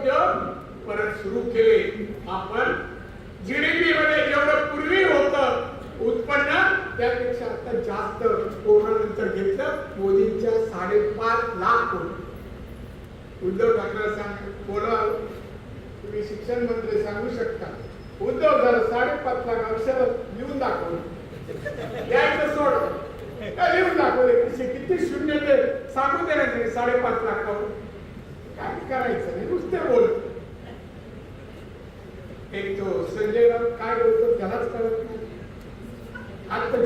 उद्योग परत सुरू केले. आपण जीडीपी मध्ये जेवढं पूर्वी होत उत्पन्न त्यापेक्षा आता जास्त. कोरोना नंतर घेतलं मोदींच्या साडेपाच लाख कोटी. उद्धव ठाकरे सांग बोला. तुम्ही शिक्षण मंत्री सांगू शकता. उद्धव झालं साडेपाच लाख अक्षर लिहून दाखवलं द्यायचं सोड. लिहून दाखवले? किती शून्य ते सांगू दे साडेपाच लाखावर करायचं नाही नुसते बोल एक तो संजय राऊत काय बोलतो त्यालाच कळत नाही. आज तर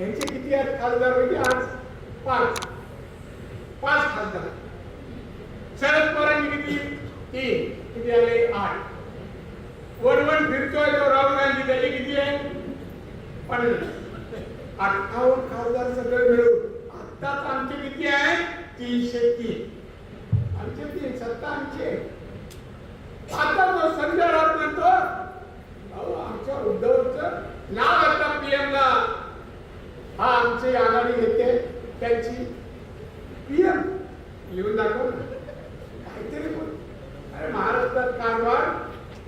यांचे किती आहेत खासदार म्हणजे आज? पाच. पाच खासदार शरद पवारांनी किती? तीन. किती आले? आठ. वन फिरतोय तो राहुल गांधी त्याचे किती आहे? पन्नास. अठ्ठावन्न खासदार सगळे मिळून. आत्ताच आमचे किती आहे तीनशे तीन आमचे तीन सत्ता आमचे आता जो संजय राऊत म्हणतो अहो आमच्या उद्धवचं नाव आता पीएम ला हा आमची आघाडी घेते त्यांची पीएम. लिहून दाखव काहीतरी बोल. अरे महाराष्ट्रात कारभार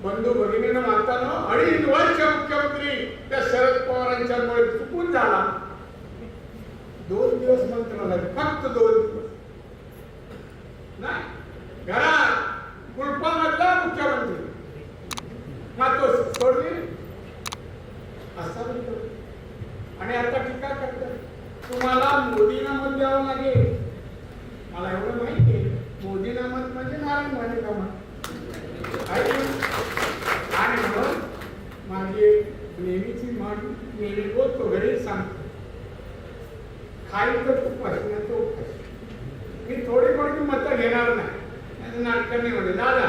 बंधू भगिनीनं मातानो अडीच वर्ष मुख्यमंत्री त्या शरद पवारांच्यामुळे चुकून झाला. दोन दिवस मंत्रालय फक्त दोन दिवस नाही घरात कुलपामधला मुख्यमंत्री मग तो सोडली असा म्हणतो आणि आता टीका करतात. तुम्हाला मोदींना मत द्यावं लागेल. मला एवढं माहिती आहे. मोदींना मत म्हणजे नारायण माने का मत आणि म्हणून माझी नेहमीची म्हण नेहमी बोलतो घरी सांगतो खाई तर तू नाही तो मी थोडी थोडी मतं घेणार नाही. नाटकांनी नाही म्हणजे दादा